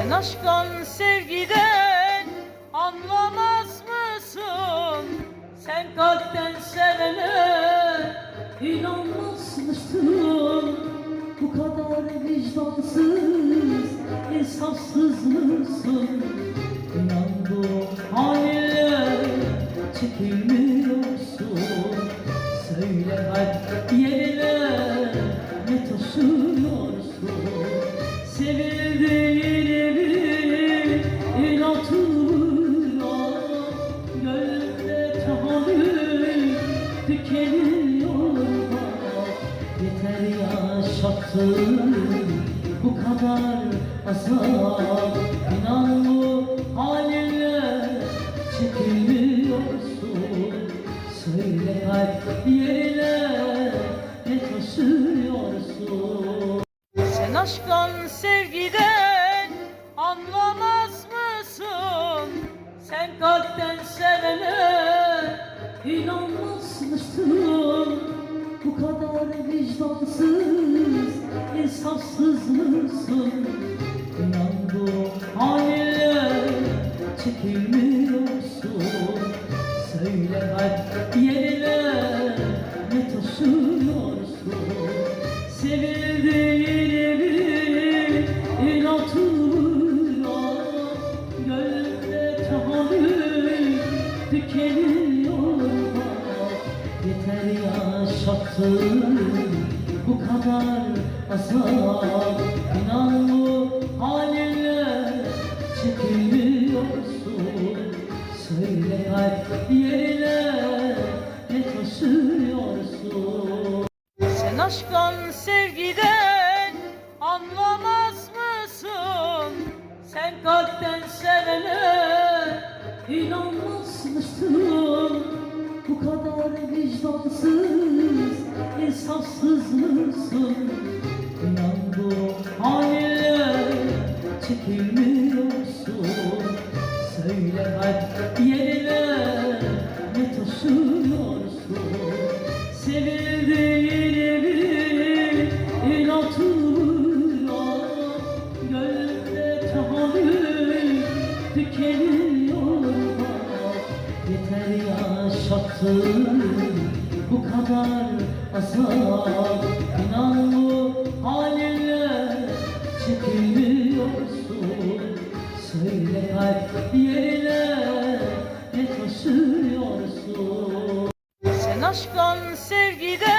Sen aşktan sevgiden anlamaz mısın? Sen kalpten sevene İnanmaz mısın bu kadar vicdansız, insafsız mısın? Yaşattın bu kadar azap İnan bu haline çekilmiyorsun. Söyle kalp yerine ne taşıyorsun? Sen aşktan sevgiden anlamaz mısın? Sen kalpten sevene İnanmaz mısın? İnan bu haline çekilmiyorsun. Söyle kalp yerine ne taşıyorsun? Sevildiğini bil, inatıyla gönlümde tahammül tükeniyor. Yeter yaşattın bu kadar azap İnan bu haline çekilmiyorsun Söyle kalp yerine ne taşıyorsun? Sen aşktan sevgiden anlamaz mısın? Sen kalpten sevene İnanmaz mısın bu kadar vicdansız, insafsız mısın? İnan bu haline çekilmiyorsun. Söyle kalp yerine ne taşıyorsun? Sevildiğini bil, inatıyla gönlümde tahammül tükeniyor. Yeter yaşattın bu kadar azap neden bu haline çıkıyorsun? Söyle kalp yerine ne taşıyorsun? Sen aşktan sevgiden